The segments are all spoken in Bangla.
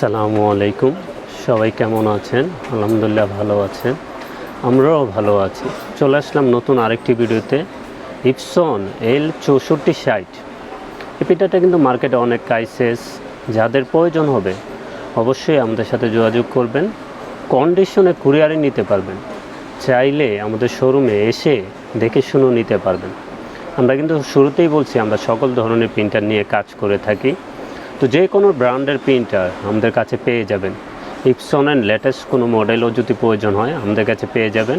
আসসালামু আলাইকুম। সবাই কেমন আছেন? আলহামদুলিল্লাহ ভালো আছেন। আমরাও ভালো আছি। চলে আসলাম নতুন আরেকটি ভিডিওতে। ইপসন এল চৌষট্টি ষাট। এই পিঠাটা কিন্তু মার্কেটে অনেক কাইসেস যাদের প্রয়োজন হবে, অবশ্যই আমাদের সাথে যোগাযোগ করবেন। কন্ডিশনে কুরিয়ারে নিতে পারবেন। চাইলে আমাদের শোরুমে এসে দেখে শুনে নিতে পারবেন। আমরা কিন্তু শুরুতেই বলছি, আমরা সকল ধরনের প্রিন্টার নিয়ে কাজ করে থাকি। তো যে কোনো ব্র্যান্ডের প্রিন্টার আমাদের কাছে পেয়ে যাবেন। ইপসনের লেটেস্ট কোনো মডেলও যদি প্রয়োজন হয়, আমাদের কাছে পেয়ে যাবেন।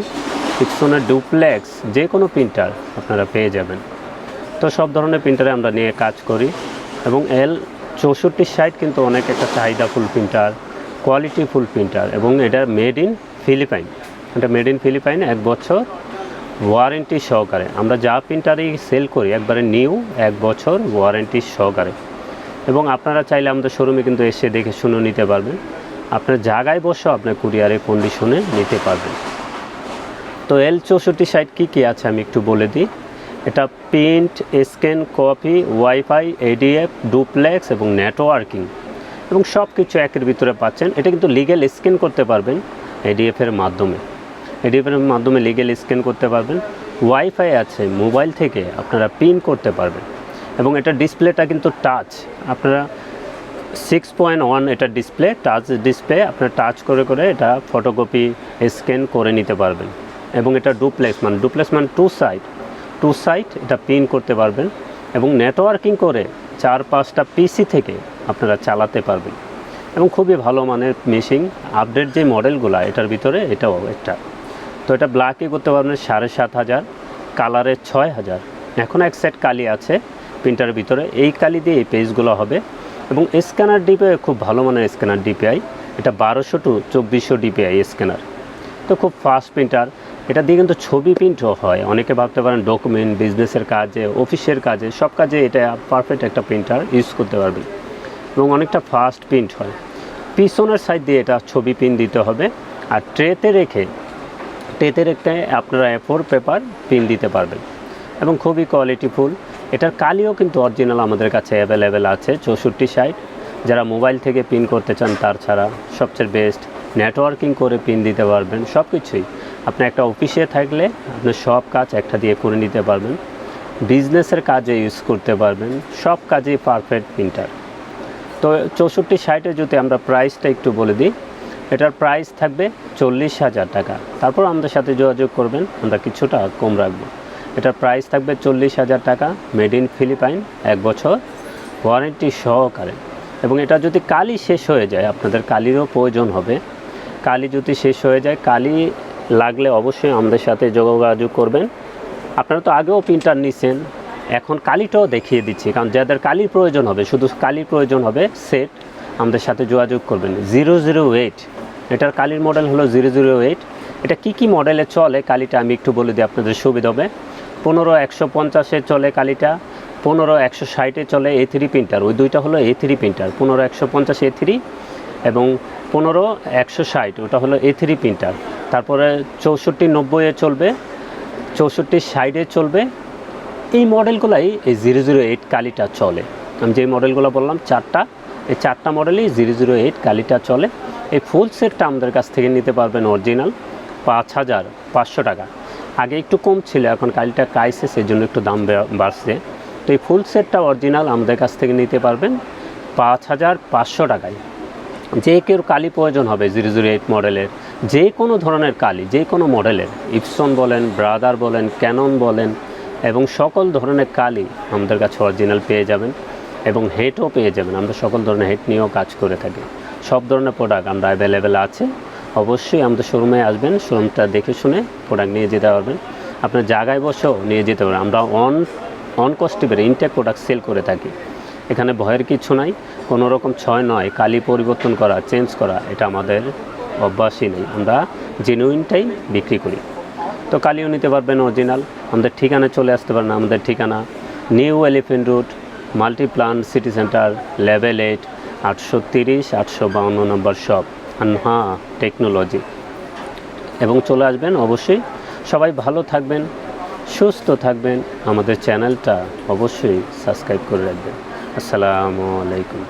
ইপসনের ডুপ্লেক্স যে কোনো প্রিন্টার আপনারা পেয়ে যাবেন। তো সব ধরনের প্রিন্টারে আমরা নিয়ে কাজ করি এবং এল চৌষট্টি সাইড কিন্তু অনেক একটা চাহিদা full printer quality full printer এবং এটা মেড ইন ফিলিপাইন এটা মেড ইন ফিলিপাইন এক বছর ওয়ারেন্টি সহকারে। আমরা যা প্রিন্টারই সেল করি, একবারে নিউ এক বছর ওয়ারেন্টি সহকারে। এবং আপনারা চাইলে আমাদের শোরুমে কিন্তু এসে দেখে শুনে নিতে পারবেন। আপনার জায়গায় বসেও আপনার কুরিয়ারের কন্ডিশনে নিতে পারবেন। তো এল চৌষট্টি সাইট কী কী আছে আমি একটু বলে দিই। এটা print scan copy WiFi ADF duplex এবং নেটওয়ার্কিং এবং সব কিছু একের ভিতরে পাচ্ছেন। এটা কিন্তু লিগেল স্ক্যান করতে পারবেন এডিএফের মাধ্যমে। এডিএফের মাধ্যমে লিগেল স্ক্যান করতে পারবেন। ওয়াইফাই আছে মোবাইল থেকে আপনারা প্রিন্ট করতে পারবেন। এবং এটা ডিসপ্লেটা কিন্তু টাচ আপনারা সিক্স পয়েন্ট ওয়ান এটা ডিসপ্লে টাচ ডিসপ্লে আপনারা টাচ করে করে এটা ফটোকপি স্ক্যান করে নিতে পারবেন। এবং এটা ডুপ্লেক্স মান ডুপ্লেক্স মান টু সাইড টু সাইড এটা পিন করতে পারবেন এবং নেটওয়ার্কিং করে চার পাঁচটা পিসি থেকে আপনারা চালাতে পারবেন। এবং খুবই ভালো মানের মেশিন আপডেট যে মডেলগুলো এটার ভিতরে এটাও একটা। তো এটা ব্ল্যাকে করতে পারবেন সাড়ে সাত হাজার কালারের ছয় হাজার। এখন এক সেট কালি আছে। প্রিন্টারের ভিতরে। এই কালি দিয়ে এই পেজগুলো হবে। এবং স্ক্যানার ডিপিআই খুব ভালো মানের স্ক্যানার ডিপিআই এটা বারোশো টু চব্বিশশো ডিপিআই স্ক্যানার তো খুব ফাস্ট প্রিন্টার এটা দিয়ে কিন্তু ছবি প্রিন্টও হয়। অনেকে ভাবতে পারেন ডকুমেন্ট বিজনেসের কাজে অফিসের কাজে, সব কাজে এটা পারফেক্ট একটা প্রিন্টার ইউজ করতে পারবেন। এবং অনেকটা ফাস্ট প্রিন্ট হয়। পিছনের সাইড দিয়ে এটা ছবি প্রিন্ট দিতে হবে। আর ট্রেতে রেখে ট্রেতে রেখে আপনারা এ ফোর পেপার প্রিন্ট দিতে পারবেন। এবং খুবই কোয়ালিটিফুল এটার কালিও কিন্তু অরিজিনাল আমাদের কাছে অ্যাভেলেবেল আছে, চৌষট্টি সাইট যারা মোবাইল থেকে পিন করতে চান, তার ছাড়া সবচেয়ে বেস্ট নেটওয়ার্কিং করে পিন দিতে পারবেন সব কিছুই আপনি একটা অফিসে থাকলে আপনি সব কাজ একটা দিয়ে করে নিতে পারবেন। বিজনেসের কাজে ইউজ করতে পারবেন, সব কাজেই পারফেক্ট প্রিন্টার তো চৌষট্টি সাইটে যদি আমরা প্রাইসটা একটু বলে দিই, এটার প্রাইস থাকবে চল্লিশ হাজার টাকা। তারপর আমাদের সাথে যোগাযোগ করবেন, আমরা কিছুটা কম রাখব। এটার প্রাইস থাকবে চল্লিশ হাজার টাকা মেড ইন ফিলিপাইন এক বছর ওয়ারেন্টি সহকারে। এবং এটা যদি কালি শেষ হয়ে যায়, আপনাদের কালিরও প্রয়োজন হবে। কালি যদি শেষ হয়ে যায়, কালি লাগলে অবশ্যই আমাদের সাথে যোগাযোগ করবেন। আপনারা তো আগেও প্রিন্টার নিছেন, এখন কালিটাও দেখিয়ে দিচ্ছি, কারণ যাদের কালির প্রয়োজন হবে, শুধু কালির প্রয়োজন হবে সেট আমাদের সাথে যোগাযোগ করবেন। জিরো জিরো এইট, এটার কালির মডেল হলো জিরো জিরো এইট। এটা কী কী মডেলে চলে, কালিটা আমি একটু বলে দিই, আপনাদের সুবিধা হবে। পনেরো একশো পঞ্চাশে চলে কালিটা, পনেরো একশো ষাটে চলে এ থ্রি প্রিন্টার ওই দুইটা হলো এ থ্রি প্রিন্টার পনেরো একশো পঞ্চাশ এ থ্রি এবং পনেরো একশো ষাট, ওটা হলো এ থ্রি প্রিন্টার তারপরে চৌষট্টি নব্বইয়ে চলবে, চৌষট্টি ষাটে চলবে। এই মডেলগুলাই এই জিরো জিরো এইট কালিটা চলে। আমি যে মডেলগুলো বললাম, চারটা, এই চারটা মডেলই জিরো জিরো এইট কালিটা চলে। এই ফুল সেটটা আমাদের কাছ থেকে নিতে পারবেন অরিজিনাল পাঁচ হাজার পাঁচশো টাকা। আগে একটু কম ছিল, এখন কালিটা কাইসে সেই জন্য একটু দাম বাড়ছে। তো এই ফুল সেটটা অরিজিনাল আমাদের কাছ থেকে নিতে পারবেন পাঁচ হাজার পাঁচশো টাকায়। যে কেউ কালি প্রয়োজন হবে জিরো জিরো এইট মডেলের, যে কোনো ধরনের কালি, যে কোনো মডেলের ইপসন বলেন ব্রাদার বলেন ক্যানন বলেন, এবং সকল ধরনের কালি আমাদের কাছে অরিজিনাল পেয়ে যাবেন এবং হেটও পেয়ে যাবেন। আমরা সকল ধরনের হেট নিয়েও কাজ করে থাকি। সব ধরনের প্রোডাক্ট আমরা অ্যাভেলেবেল আছে। অবশ্যই আমাদের শোরুমে আসবেন শোরুমটা দেখে শুনে প্রোডাক্ট নিয়ে যেতে পারবেন। আপনার জায়গায় বসেও নিয়ে যেতে পারবেন। আমরা অন অন কস্টিভের ইনটেক প্রোডাক্ট সেল করে থাকি। এখানে ভয়ের কিছু নাই, কোনো রকম ছয় নয় কালি পরিবর্তন করা চেঞ্জ করা, এটা আমাদের অভ্যাসই নেই। আমরা জেনুইনটাই বিক্রি করি। তো কালিও নিতে পারবেন অরিজিনাল আমাদের ঠিকানায় চলে আসতে পারেন, আমাদের ঠিকানা New Elephant Road Multiplan City Centre level eight আটশো তিরিশ, আটশো বাউন্ন নম্বর শপ আনহা টেকনোলজি। এবং চলে আসবেন অবশ্যই। সবাই ভালো থাকবেন, সুস্থ থাকবেন। আমাদের চ্যানেলটা অবশ্যই সাবস্ক্রাইব করে রাখবেন। আসসালামু আলাইকুম।